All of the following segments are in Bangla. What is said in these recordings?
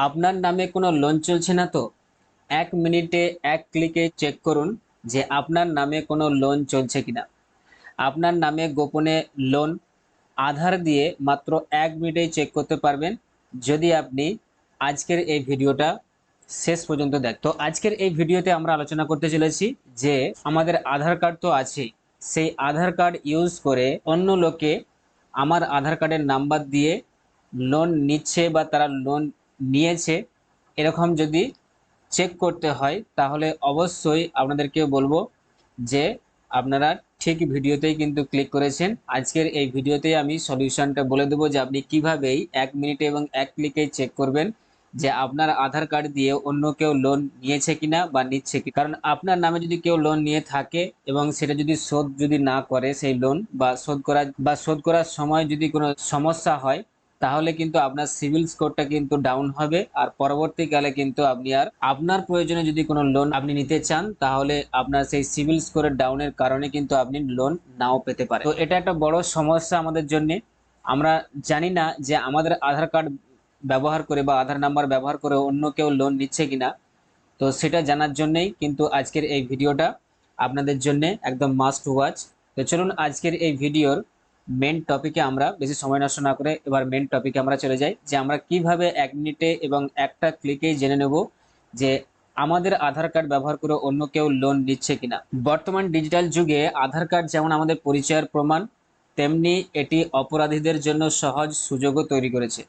আপনার নামে কোনো লোন চলছে না তো? এক মিনিটে এক ক্লিকে চেক করুন যে আপনার নামে কোনো লোন চলছে কিনা। আপনার নামে গোপনে লোন আধার দিয়ে মাত্র এক মিনিটেই চেক করতে পারবেন। যদি আপনি আজকের এই ভিডিওটা শেষ পর্যন্ত দেখ তো আজকের এই ভিডিওতে আমরা আলোচনা করতে চলেছি যে আমাদের আধার কার্ড তো আছে সেই আধার কার্ড ইউজ করে অন্য লোকে আমার আধার কার্ডের নাম্বার দিয়ে লোন নিচ্ছে বা তারা লোন নিয়েছে, এরকম যদি চেক করতে হয়, তাহলে অবশ্যই আপনাদেরকে বলব যে আপনারা ঠিক ভিডিওতেই কিন্তু ক্লিক করেছেন। আজকের এই ভিডিওতেই আমি সলিউশনটা বলে দেবো যে আপনি কিভাবেই এক মিনিটে এবং এক ক্লিকেই চেক করবেন যে আপনার আধার কার্ড দিয়ে অন্য কেউ লোন নিয়েছে কিনা বা নিচ্ছে কি কারণ আপনার নামে যদি কেউ লোন নিয়ে থাকে এবং সেটা যদি শোধ যদি না করে সেই লোন বা শোধ করা বা শোধ করার সময় যদি কোনো সমস্যা হয় তাহলে কিন্তু আপনার সিভিল স্কোরটা কিন্তু ডাউন হবে। আর পরবর্তীকালে কিন্তু আপনি আর আপনার প্রয়োজনে যদি কোনো লোন আপনি নিতে চান, তাহলে আপনার সেই সিভিল স্কোরের ডাউনের কারণে কিন্তু আপনি লোন নাও পেতে পারেন। তো এটা একটা বড় সমস্যা আমাদের জন্য। আমরা জানি না যে আমাদের আধার কার্ড ব্যবহার করে বা আধার নাম্বার ব্যবহার করে অন্য কেউ লোন নিচ্ছে কিনা। তো সেটা জানার জন্যই কিন্তু আজকের এই ভিডিওটা আপনাদের জন্য একদম মাস্ট ওয়াচ তো চলুন আজকের এই ভিডিওর মেন টপিকে আমরা বেশি সময় নষ্ট না করে এবার মেন টপিকে আমরা চলে যাই যে আমরা কীভাবে এক মিনিটে এবং একটা ক্লিকেই জেনে নেব যে আমাদের আধার কার্ড ব্যবহার করে অন্য কেউ লোন নিচ্ছে কিনা। বর্তমান ডিজিটাল যুগে আধার কার্ড যেমন আমাদের পরিচয়ের প্রমাণ, তেমনি এটি অপরাধীদের জন্য সহজ সুযোগও তৈরি করেছে।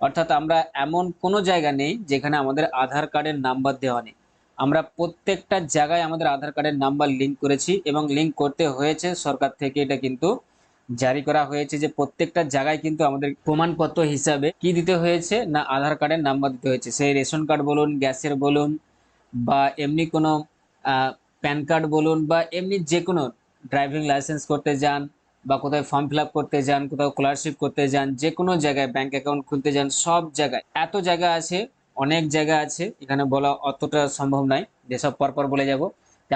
অর্থাৎ আমরা এমন কোনো জায়গা নেই যেখানে আমাদের আধার কার্ডের নাম্বার দেওয়া নেই। আমরা প্রত্যেকটা জায়গায় আমাদের আধার কার্ডের নাম্বার লিঙ্ক করেছি এবং লিঙ্ক করতে হয়েছে সরকার থেকে, এটা কিন্তু জারি করা হয়েছে যে প্রত্যেকটা জায়গায় কিন্তু আমাদের প্রমাণপত্র হিসাবে কি দিতে হয়েছে না আধার কার্ডের নাম্বার দিতে হয়েছে। সেই রেশন কার্ড বলুন, গ্যাসের বলুন বা এমনি কোনো প্যান কার্ড বলুন বা এমনি যে কোনো ড্রাইভিং লাইসেন্স করতে যান বা কোথাও ফর্ম ফিল করতে যান, কোথাও স্কলারশিপ করতে যান যে কোনো জায়গায় ব্যাংক অ্যাকাউন্ট খুলতে যান, সব জায়গায়, এত জায়গা আছে, অনেক জায়গা আছে, এখানে বলা অতটা সম্ভব নয়, যেসব পরপর বলে যাব।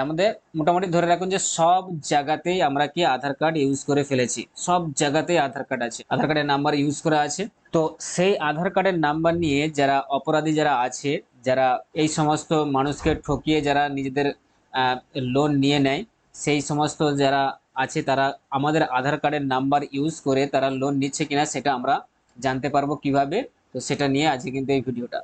আমাদের মোটামুটি ধরে রাখুন যে সব জায়গাতেই আমরা কি আধার কার্ড ইউজ করে ফেলেছি। সব জায়গাতেই আধার কার্ড আছে। আধার কার্ডের নাম্বার ইউজ করা আছে। তো সেই আধার কার্ডের নাম্বার নিয়ে যারা অপরাধী যারা আছে, যারা এই সমস্ত মানুষকে ঠকিয়ে যারা নিজেদের লোন নিয়ে নেয়, সেই সমস্ত যারা আছে তারা আমাদের আধার কার্ডের নাম্বার ইউজ করে তারা লোন নিচ্ছে কিনা সেটা আমরা জানতে পারব কীভাবে। তো সেটা নিয়ে আজকে কিন্তু এই ভিডিওটা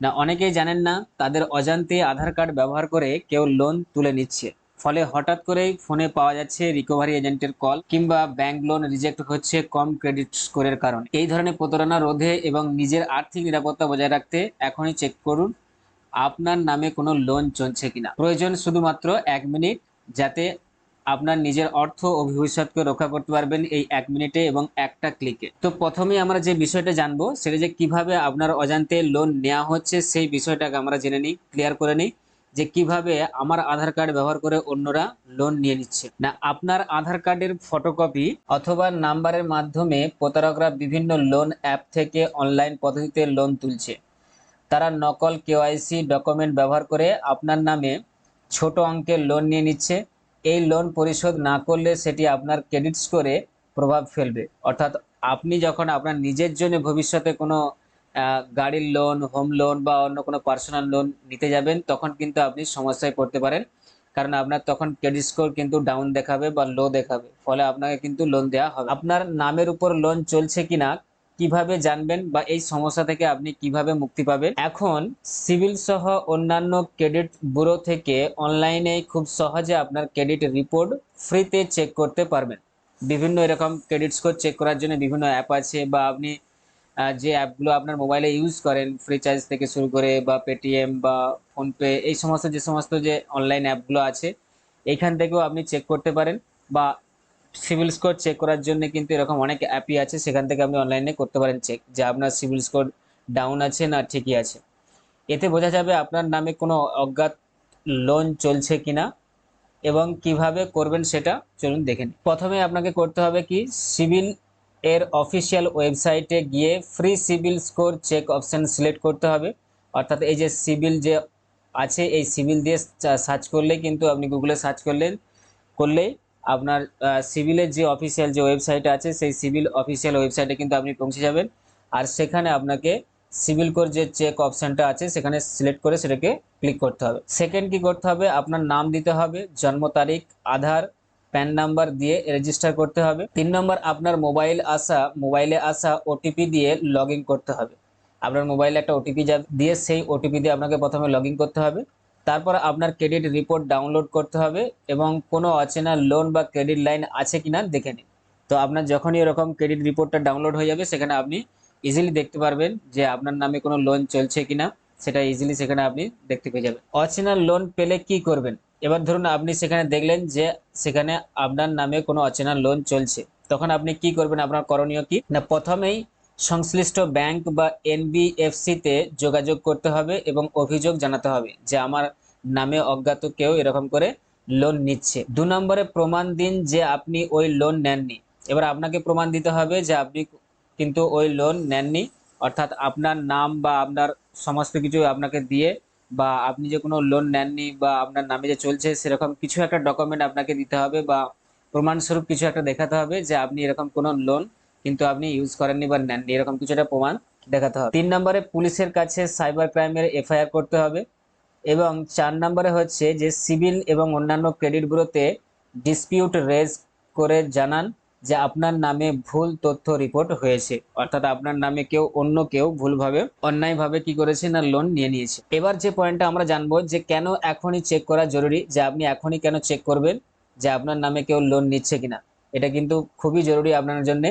না, অনেকেই জানেন না, তাদের অজান্তে আধার কার্ড ব্যবহার করে কেউ লোন তুলে নিচ্ছে। ফলে হঠাৎ করেই ফোনে পাওয়া যাচ্ছে রিকভারি এজেন্টের কল কিংবা ব্যাংক লোন রিজেক্ট হচ্ছে কম ক্রেডিট স্কোরের কারণ। এই ধরনের প্রতারণা রোধে এবং নিজের আর্থিক নিরাপত্তা বজায় রাখতে এখনই চেক করুন, আপনার নামে কোনো লোন চলছে কিনা। প্রয়োজন শুধুমাত্র এক মিনিট যাতে আপনার নিজের অর্থ ও ভবিষ্যৎকে রক্ষা করতে পারবেন এই এক মিনিটে এবং একটা ক্লিকে। তো প্রথমে আমরা যে বিষয়টা জানব, সেটা যে কীভাবে আপনার অজান্তে লোন নেওয়া হচ্ছে, সেই বিষয়টাকে আমরা জেনে নিই ক্লিয়ার করে নিই যে কীভাবে আমার আধার কার্ড ব্যবহার করে অন্যরা লোন নিয়ে নিচ্ছে। না, আপনার আধার কার্ডের ফটোকপি অথবা নাম্বারের মাধ্যমে প্রতারকরা বিভিন্ন লোন অ্যাপ থেকে অনলাইন পদ্ধতিতে লোন তুলছে। তারা নকল কেওয়াইসি ডকুমেন্ট ব্যবহার করে আপনার নামে ছোট অঙ্কের লোন নিয়ে নিচ্ছে। এই লোন পরিশোধ না করলে সেটি আপনার ক্রেডিট স্কোরে প্রভাব ফেলবে। অর্থাৎ আপনি যখন আপনার নিজের জন্য ভবিষ্যতে কোনো গাড়ির লোন হোম লোন বা অন্য কোনো পার্সোনাল লোন নিতে যাবেন, তখন কিন্তু আপনি সমস্যায় পড়তে পারেন। কারণ আপনার তখন ক্রেডিট স্কোর কিন্তু ডাউন দেখাবে বা লো দেখাবে। ফলে আপনাকে কিন্তু লোন দেওয়া হবে আপনার নামের উপর লোন চলছে কিনা কীভাবে জানবেন বা এই সমস্যা থেকে আপনি কীভাবে মুক্তি পাবেন? এখন সিভিল সহ অন্যান্য ক্রেডিট ব্যুরো থেকে অনলাইনে খুব সহজে আপনার ক্রেডিট রিপোর্ট ফ্রিতে চেক করতে পারবেন। বিভিন্ন এরকম ক্রেডিট স্কোর চেক করার জন্য বিভিন্ন অ্যাপ আছে বা আপনি যে অ্যাপগুলো আপনার মোবাইলে ইউজ করেন ফ্রিচার্জ থেকে শুরু করে বা পেটিএম বা ফোনপে এই সমস্ত যে সমস্ত যে অনলাইন অ্যাপগুলো আছে এইখান থেকেও আপনি চেক করতে পারেন বা সিভিল স্কোর চেক করার জন্য কিন্তু এরকম অনেক অ্যাপই আছে, সেখান থেকে আপনি অনলাইনে করতে পারেন চেক যে আপনার সিভিল স্কোর ডাউন আছে না ঠিকই আছে। এতে বোঝা যাবে আপনার নামে কোনো অজ্ঞাত লোন চলছে কিনা এবং কীভাবে করবেন সেটা চলুন দেখে নিন প্রথমে আপনাকে করতে হবে কি সিভিল এর অফিসিয়াল ওয়েবসাইটে গিয়ে free CIBIL score check option select করতে হবে। অর্থাৎ এই যে সিভিল যে আছে, এই সিভিল দিয়ে সার্চ করলে কিন্তু আপনি গুগলে সার্চ করলেন, করলেই আপনার সিভিলের যে অফিসিয়াল যে ওয়েবসাইট আছে, সেই সিভিল অফিসিয়াল ওয়েবসাইটে কিন্তু আপনি পৌঁছে যাবেন। আর সেখানে আপনাকে সিভিল কোর যে চেক অপশনটা আছে, সেখানে সিলেক্ট করে সেটাকে ক্লিক করতে হবে। সেকেন্ড কি করতে হবে? আপনার নাম দিতে হবে, জন্ম তারিখ, আধার প্যান নাম্বার দিয়ে রেজিস্টার করতে হবে। তিন নম্বর আপনার মোবাইল আসা মোবাইলে আসা ওটিপি দিয়ে লগ করতে হবে। আপনার মোবাইলে একটা ওটিপি দিয়ে সেই ওটিপি দিয়ে আপনাকে প্রথমে লগ করতে হবে। তারপর আপনার ক্রেডিট রিপোর্ট ডাউনলোড করতে হবে এবং কোনো অচেনা লোন বা ক্রেডিট লাইন আছে কি না দেখে নিন। তো আপনার যখনই এরকম ক্রেডিট রিপোর্টটা ডাউনলোড হয়ে যাবে, সেখানে আপনি ইজিলি দেখতে পারবেন যে আপনার নামে কোনো লোন চলছে কিনা, সেটা ইজিলি সেখানে আপনি দেখতে পেয়ে যাবেন। অচেনা লোন পেলে কি করবেন? এবার ধরুন আপনি সেখানে দেখলেন যে সেখানে আপনার নামে কোনো অচেনা লোন চলছে। তখন আপনি কি করবেন? আপনার করণীয় কি? না, প্রথমেই সংশ্লিষ্ট ব্যাংক বা এনবিএফসিতে যোগাযোগ করতে হবে এবং অভিযোগ জানাতে হবে যে আমার নামে অজ্ঞাত কেউ এরকম করে লোন নিচ্ছে। দু নম্বরে প্রমাণ দিন যে আপনি ওই লোন নেননি। এবার আপনাকে প্রমাণ দিতে হবে যে আপনি কিন্তু ওই লোন নেননি, অর্থাৎ আপনার নাম বা আপনার সমস্ত কিছু আপনাকে দিয়ে বা আপনি যে কোনো লোন নেননি বা আপনার নামে যে চলছে সেরকম কিছু একটা ডকুমেন্ট আপনাকে দিতে হবে বা প্রমাণস্বরূপ কিছু একটা দেখাতে হবে যে আপনি এরকম কোনো লোন কিন্তু আপনি ইউজ করেননি বা নেননি, এরকম কিছু একটা প্রমাণ দেখাতে হবে। তিন নম্বরে পুলিশের কাছে সাইবার ক্রাইমের এফআইআর করতে হবে এবং চার নম্বরে হচ্ছে যে সিভিল এবং অন্যান্য ক্রেডিট ব্যুরোতে ডিসপিউট রেজ করে জানান যে আপনার নামে ভুল তথ্য রিপোর্ট হয়েছে। অর্থাৎ আপনার নামে কেউ অন্য কেউ ভুলভাবে, অন্যায়ভাবে কি করেছে না লোন নিয়ে নিয়েছে। এবার যে পয়েন্টটা আমরা জানব যে কেন এখনই চেক করা জরুরি, যে আপনি এখনই কেন চেক করবেন যে আপনার নামে কেউ লোন নিচ্ছে কিনা। এটা কিন্তু খুবই জরুরি আপনার জন্য।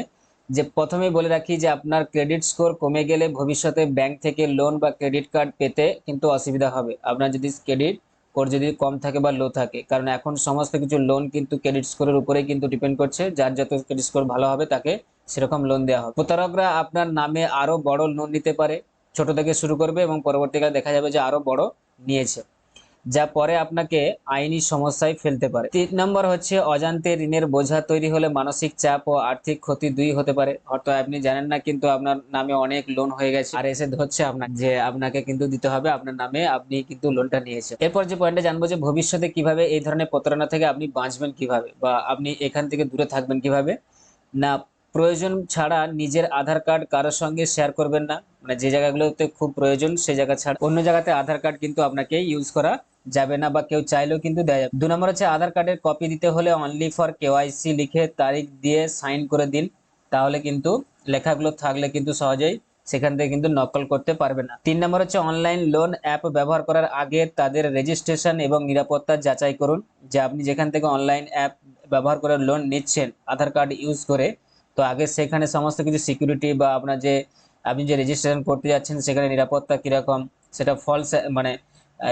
যে প্রথমে বলে রাখি যে আপনার ক্রেডিট স্কোর কমে গেলে ভবিষ্যতে ব্যাংক থেকে লোন বা ক্রেডিট কার্ড পেতে কিন্তু অসুবিধা হবে। আপনার যদি ক্রেডিট স্কোর যদি কম থাকে বা লো থাকে, কারণ এখন সমস্ত কিছু লোন কিন্তু ক্রেডিট স্কোরের উপরেই কিন্তু ডিপেন্ড করছে, যার যত ক্রেডিট স্কোর ভালো হবে তাকে সেরকম লোন দেওয়া হবে। প্রতারকরা আপনার নামে আরও বড় লোন নিতে পারে, ছোট থেকে শুরু করবে এবং পরবর্তীকালে দেখা যাবে যে আরও বড় নিয়েছে। যা পরে আপনাকে আইনি সমস্যায় ফেলতে পারে। তিন নম্বর হচ্ছে, অজান্তে ঋণের বোঝা তৈরি হলে মানসিক চাপ ও আর্থিক ক্ষতি দুই হতে পারে। হয়তো আপনি জানেন না, কিন্তু আপনার নামে অনেক লোন হয়ে গেছে। আর এসে ধরছে আপনার যে আপনাকে কিন্তু দিতে হবে, আপনার নামে আপনি কিন্তু লোনটা নিয়েছেন। এরপর যে পয়েন্টটা জানব যে, ভবিষ্যতে কীভাবে এই ধরনের প্রতারণা থেকে আপনি বাঁচবেন কীভাবে? বা আপনি এখান থেকে দূরে থাকবেন কীভাবে? না, প্রয়োজন ছাড়া নিজের আধার কার্ড কারোর সঙ্গে শেয়ার করবেন না। মানে যে জায়গাগুলোতে খুব প্রয়োজন সেই জায়গা ছাড়া অন্য জায়গাতে আধার কার্ড কিন্তু আপনাকে ইউজ করা যাবে না বা কেউ চাইলেও কিন্তু দেওয়া যাবে। দু নম্বর হচ্ছে আধার কার্ডের কপি দিতে হলে অনলি ফর কেওয়াইসি লিখে তারিখ দিয়ে সাইন করে দিন। তাহলে কিন্তু লেখাগুলো থাকলে কিন্তু সহজেই সেখান থেকে কিন্তু নকল করতে পারবে না। তিন নম্বর হচ্ছে অনলাইন লোন অ্যাপ ব্যবহার করার আগে তাদের রেজিস্ট্রেশন এবং নিরাপত্তা যাচাই করুন। যে আপনি যেখান থেকে অনলাইন অ্যাপ ব্যবহার করে লোন নিচ্ছেন, আধার কার্ড ইউজ করে, তো আগে সেখানে সমস্ত কিছু সিকিউরিটি বা আপনার যে, আপনি যে রেজিস্ট্রেশন করতে যাচ্ছেন, সেখানে নিরাপত্তা কীরকম, সেটা ফলস মানে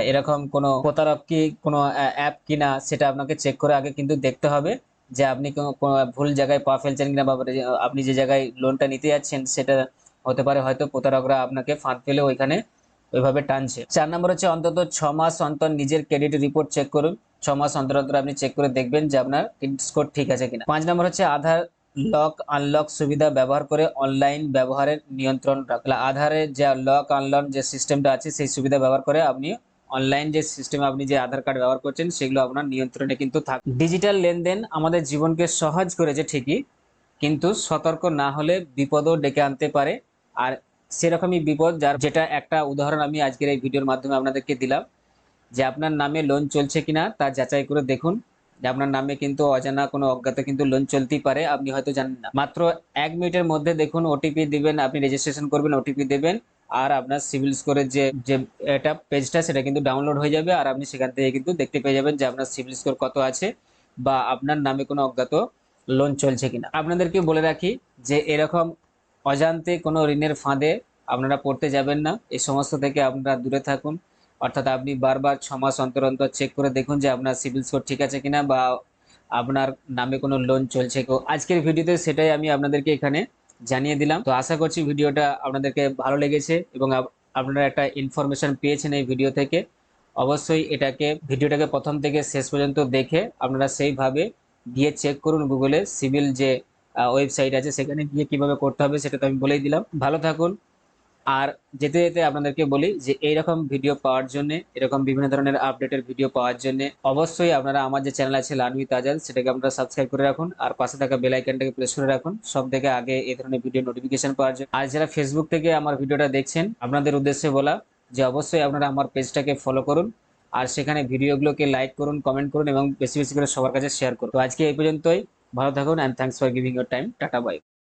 এরকম কোনো প্রতারক কি কোনো অ্যাপ কিনা সেটা আপনাকে চেক করে আগে কিন্তু দেখতে হবে যে আপনি কোনো ভুল জায়গায় পা ফেলছেন কিনা বা আপনি যে জায়গায় লোনটা নিতে যাচ্ছেন সেটা হতে পারে হয়তো প্রতারকরা আপনাকে ফাঁদ ফেলে ওইখানে ওইভাবে টানছে। চার নম্বর হচ্ছে অন্তত ছ মাস অন্তর নিজের ক্রেডিট রিপোর্ট চেক করুন। ছ মাস অন্তর অন্তর আপনি চেক করে দেখবেন যে আপনার ক্রেডিট স্কোর ঠিক আছে কিনা। পাঁচ নম্বর হচ্ছে আধার লক আনলক সুবিধা ব্যবহার করে অনলাইন ব্যবহারের নিয়ন্ত্রণ রাখলে আধারে যে লক আনলক যে সিস্টেমটা আছে সেই সুবিধা ব্যবহার করে আপনি অনলাইন যে সিস্টেমে আপনি যে আধার কার্ড ব্যবহার করছেন, সেগুলো আপনার নিয়ন্ত্রণে কিন্তু থাকে ডিজিটাল লেনদেন আমাদের জীবনকে সহজ করেছে ঠিকই, কিন্তু সতর্ক না হলে বিপদও ডেকে আনতে পারে। আর সেরকমই বিপদ যার যেটা একটা উদাহরণ আমি আজকের এই ভিডিওর মাধ্যমে আপনাদেরকে দিলাম, যে আপনার নামে লোন চলছে কিনা তা যাচাই করে দেখুন। যে আপনার নামে কিন্তু অজানা কোনো অজ্ঞাত কিন্তু লোন চলতেই পারে, আপনি হয়তো জানেন না। মাত্র এক মিনিটের মধ্যে দেখুন ওটিপি দিবেন, আপনি রেজিস্ট্রেশন করবেন ওটিপি দেবেন। আর আপনার সিভিল স্কোরের যে যে এটা পেজটা সেটা কিন্তু ডাউনলোড হয়ে যাবে আর আপনি সেখান থেকে কিন্তু দেখতে পেয়ে যাবেন যে আপনার সিভিল স্কোর কত আছে বা আপনার নামে কোনো অজ্ঞাত লোন চলছে কিনা। আপনাদেরকে বলে রাখি যে এরকম অজান্তে কোনো ঋণের ফাঁদে আপনারা পড়তে যাবেন না। এই সমস্ত থেকে আপনারা দূরে থাকুন। অর্থাৎ আপনি বারবার ছ মাস অন্তর অন্তর চেক করে দেখুন যে আপনার সিভিল স্কোর ঠিক আছে কিনা বা আপনার নামে কোনো লোন চলছে কেউ আজকের ভিডিওতে সেটাই আমি আপনাদেরকে এখানে জানিয়ে দিলাম। তো আশা করছি ভিডিওটা আপনাদেরকে ভালো লেগেছে এবং আপনারা একটা ইনফরমেশন পেয়েছেন এই ভিডিও থেকে। অবশ্যই এটাকে, ভিডিওটাকে প্রথম থেকে শেষ পর্যন্ত দেখে আপনারা সেইভাবে গিয়ে চেক করুন গুগলে সিভিল যে ওয়েবসাইট আছে, সেখানে গিয়ে কীভাবে করতে হবে সেটা তো আমি বলেই দিলাম। ভালো থাকুন। আর যেতে যেতে আপনাদেরকে বলি যে এইরকম ভিডিও পাওয়ার জন্য, এরকম বিভিন্ন ধরনের আপডেটের ভিডিও পাওয়ার জন্য অবশ্যই আপনারা আমার যে চ্যানেল আছে লানবি তাজাল সেটাকে আপনারা সাবস্ক্রাইব করে রাখুন আর পাশে থাকা বেল আইকনটাকে প্রেস করে রাখুন। সব থেকে আগে এই ধরনের ভিডিও নোটিফিকেশন পাওয়ার জন্য। আর যারা ফেসবুক থেকে আমার ভিডিওটা দেখছেন, আপনাদের উদ্দেশ্যে বলা যে অবশ্যই আপনারা আমার পেজটাকে ফলো করুন আর সেখানে ভিডিওগুলোকে লাইক করুন কমেন্ট করুন এবং বেশি বেশি করে সবার কাছে শেয়ার করুন। তো আজকে এই পর্যন্তই। ভালো থাকুন and thanks for giving your time tata bye